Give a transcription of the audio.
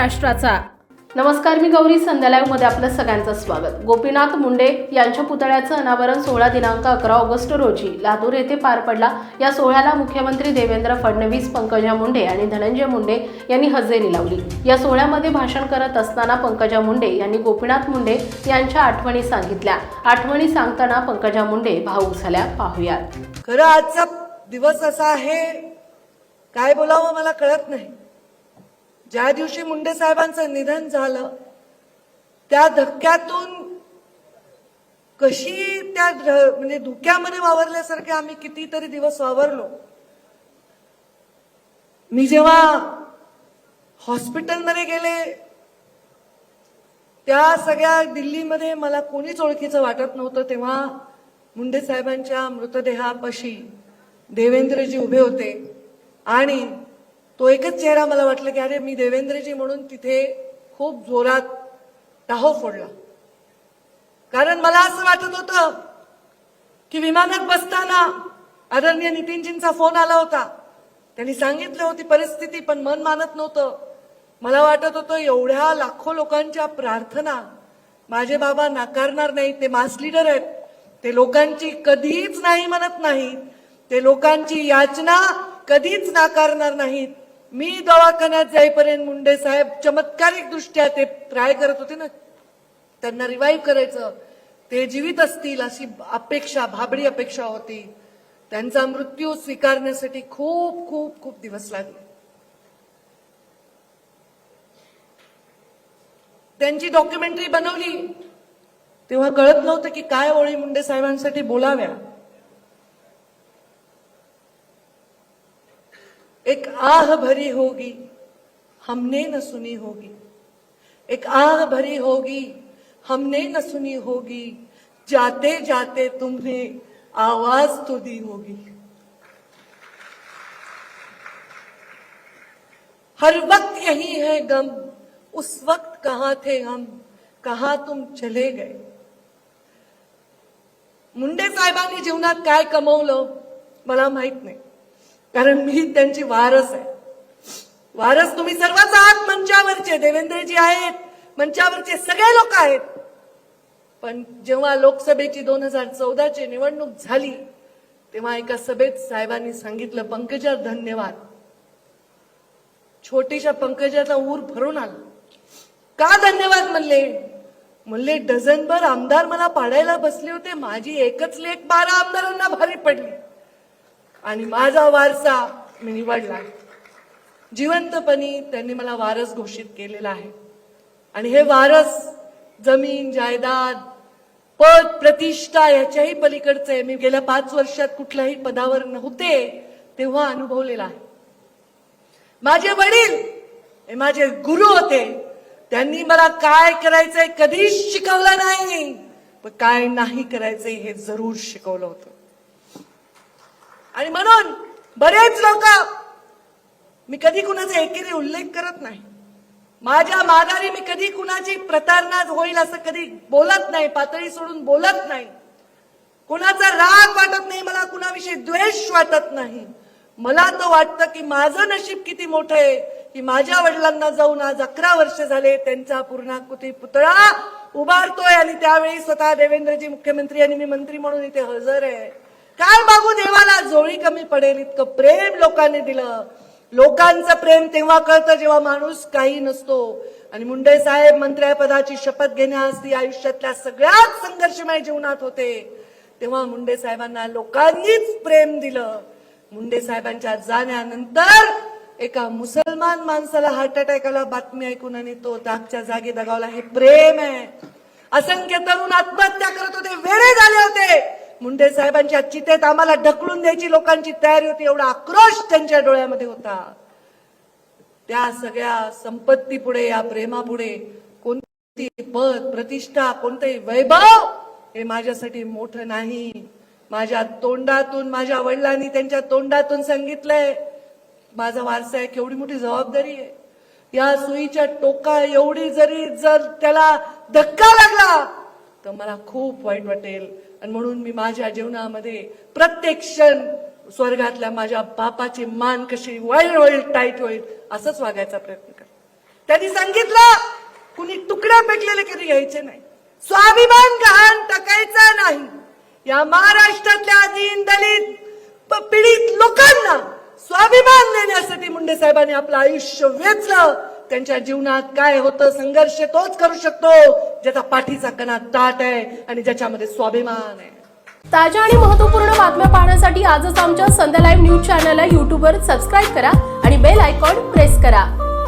महाराष्ट्राचा. नमस्कार मी गौरी संध्या आपलं सगळ्यांचं स्वागत. गोपीनाथ मुंडे यांच्या पुतळ्याचं अनावरण सोळा दिनांक अकरा ऑगस्ट रोजी लातूर येथे पार पडला. या सोहळ्याला मुख्यमंत्री देवेंद्र फडणवीस पंकजा मुंडे आणि धनंजय मुंडे यांनी हजेरी लावली. या सोहळ्यामध्ये भाषण करत असताना पंकजा मुंडे यांनी गोपीनाथ मुंडे यांच्या आठवणी सांगितल्या. आठवणी सांगताना पंकजा मुंडे भाऊक झाल्या. पाहूयात. खरं आजचा दिवस असा आहे. काय बोलावं मला कळत नाही. ज्या दिवशी मुंडे साहेबांचं निधन झालं त्या धक्क्यातून कशी त्या म्हणजे धुक्यामध्ये वावरल्यासारखे आम्ही कितीतरी दिवस वावरलो. मी जेव्हा हॉस्पिटलमध्ये गेले त्या सगळ्या दिल्लीमध्ये मला कोणीच ओळखीचं वाटत नव्हतं तेव्हा मुंडे साहेबांच्या मृतदेहापाशी देवेंद्रजी उभे होते आणि तो एकच चेहरा मला वाटलं की अरे मी देवेंद्रजी म्हणून तिथे खूप जोरात टाहो फोडला. कारण मला असं वाटत होतं की विमानात बसताना आदरणीय नितीनजींचा फोन आला होता. त्यांनी सांगितलं होती परिस्थिती पण मन मानत नव्हतं. मला वाटत होतं एवढ्या लाखो लोकांच्या प्रार्थना माझे बाबा नाकारणार नाहीत ते मास लीडर आहेत. ते लोकांची कधीच नाही म्हणत नाहीत. ते लोकांची याचना कधीच नाकारणार नाहीत. मी दवाखान्यात जाईपर्यंत मुंडे साहेब चमत्कारिक दृष्ट्या ते ट्राय करत होते ना. त्यांना रिवाईव्ह करायचं. ते जीवित असतील अशी अपेक्षा भाबडी अपेक्षा होती. त्यांचा मृत्यू स्वीकारण्यासाठी खूप खूप खूप दिवस लागले. त्यांची डॉक्युमेंटरी बनवली. तेव्हा कळत नव्हतं की काय ओळी मुंडे साहेबांसाठी बोलाव्या. आह भरी होगी, हमने न सुनी होगी। एक आह भरी होगी, हमने न सुनी होगी। जाते जाते तुमने आवाज़ तो दी होगी। हर वक्त यही है गम, उस वक्त कहा थे हम, कहा तुम चले गए। मुंडे साहेबांनी जीवनात काय कमवलं, मला माहित नाही। कारण मी त्यांची वारस आहे. वारस तुम्ही सर्वच आहात मंचावरचे देवेंद्रजी आहेत मंचावरचे सगळे लोक आहेत. पण जेव्हा लोकसभेची दोन हजार चौदाची निवडणूक झाली तेव्हा एका सभेत साहेबांनी सांगितलं पंकजा धन्यवाद. छोटीशा पंकजाचा ऊर भरून आला. का धन्यवाद म्हणले? म्हणले डझनभर आमदार मला पाडायला बसले होते माझी एकच लेख बारा आमदारांना भारी पडली. आणि माझा वारसा मी निवडला. जिवंतपणी त्यांनी मला वारस घोषित केलेला आहे. आणि हे वारस जमीन जायदाद पद प्रतिष्ठा याच्याही पलीकडचं आहे मी गेल्या पाच वर्षात कुठल्याही पदावर नव्हते तेव्हा अनुभवलेला आहे. माझे वडील हे माझे गुरु होते. त्यांनी मला काय करायचंय कधीच शिकवलं नाही. पण काय नाही करायचंय हे जरूर शिकवलं होतं. आणि म्हणून बरेच लोक मी कधी कुणाचा एकेरी उल्लेख करत नाही. माझ्या माघारी मी कधी कुणाची प्रतारणा होईल असं कधी बोलत नाही पातळी सोडून बोलत नाही. कुणाचा राग वाटत नाही मला कुणाविषयी द्वेष वाटत नाही. मला तर वाटतं की माझं नशीब किती मोठं आहे की माझ्या वडिलांना जाऊन आज अकरा वर्ष झाले त्यांचा पूर्णाकृती पुतळा उभारतोय आणि त्यावेळी स्वतः देवेंद्रजी मुख्यमंत्री आणि मी मंत्री म्हणून इथे हजर आहे. काय मागू देवाला? कमी पडेल इतकं प्रेम लोकांनी दिलं. लोकांचं प्रेम तेव्हा कळतं जेव्हा माणूस काही नसतो. आणि मुंडे साहेब मंत्र्यापदाची शपथ घेण्यास ती आयुष्यातल्या सगळ्यात संघर्षमय जीवनात होते. तेव्हा मुंडे साहेबांना लोकांनीच प्रेम दिलं. मुंडे साहेबांच्या जाण्यानंतर एका मुसलमान माणसाला हार्ट अटॅक आला. बातमी ऐकून आणि तो दागच्या जागी दगावला. हे प्रेम आहे. असंख्य तरुण आत्महत्या करत होते. वेळे झाले होते. मुंडे साहेबांच्या चितेत आम्हाला ढकलून द्यायची लोकांची तयारी होती एवढा आक्रोश त्यांच्या डोळ्यामध्ये होता. त्या सगळ्या संपत्ती पुढे या प्रेमापुढे कोणती पद प्रतिष्ठा कोणतंही वैभव हे माझ्यासाठी मोठं नाही. माझ्या तोंडातून माझ्या वडिलांनी त्यांच्या तोंडातून सांगितलंय माझा वारसा आहे केवढी मोठी जबाबदारी आहे. या सुईच्या टोका एवढी जरी जर त्याला धक्का लागला तर मला खूप वाईट वाटेल. आणि म्हणून मी माझ्या जीवनामध्ये प्रत्येक क्षण स्वर्गातल्या माझ्या बापाची मान कशी वाईल वाईल टाईट होईल असंच वागायचा प्रयत्न कर त्यांनी सांगितलं कुणी तुकड्या पेटलेले कधी घ्यायचे नाही. स्वाभिमान गहाण टाकायचा नाही. या महाराष्ट्रातल्या दीन दलित पीडित लोकांना स्वाभिमान देण्यासाठी मुंडे साहेबांनी आपलं आयुष्य वेचलं. त्यांच्या जीवनात काय होतं संघर्ष तोच करू शकतो. ज्याचा पाठीचा कणा ताट आहे आणि ज्याच्यामध्ये स्वाभिमान आहे. ताज्या आणि महत्त्वपूर्ण बातम्या पाहण्यासाठी आजच आमच्या संध्या लाईव्ह न्यूज चॅनलला युट्यूबवर सबस्क्राईब करा आणि बेल आयकॉन प्रेस करा.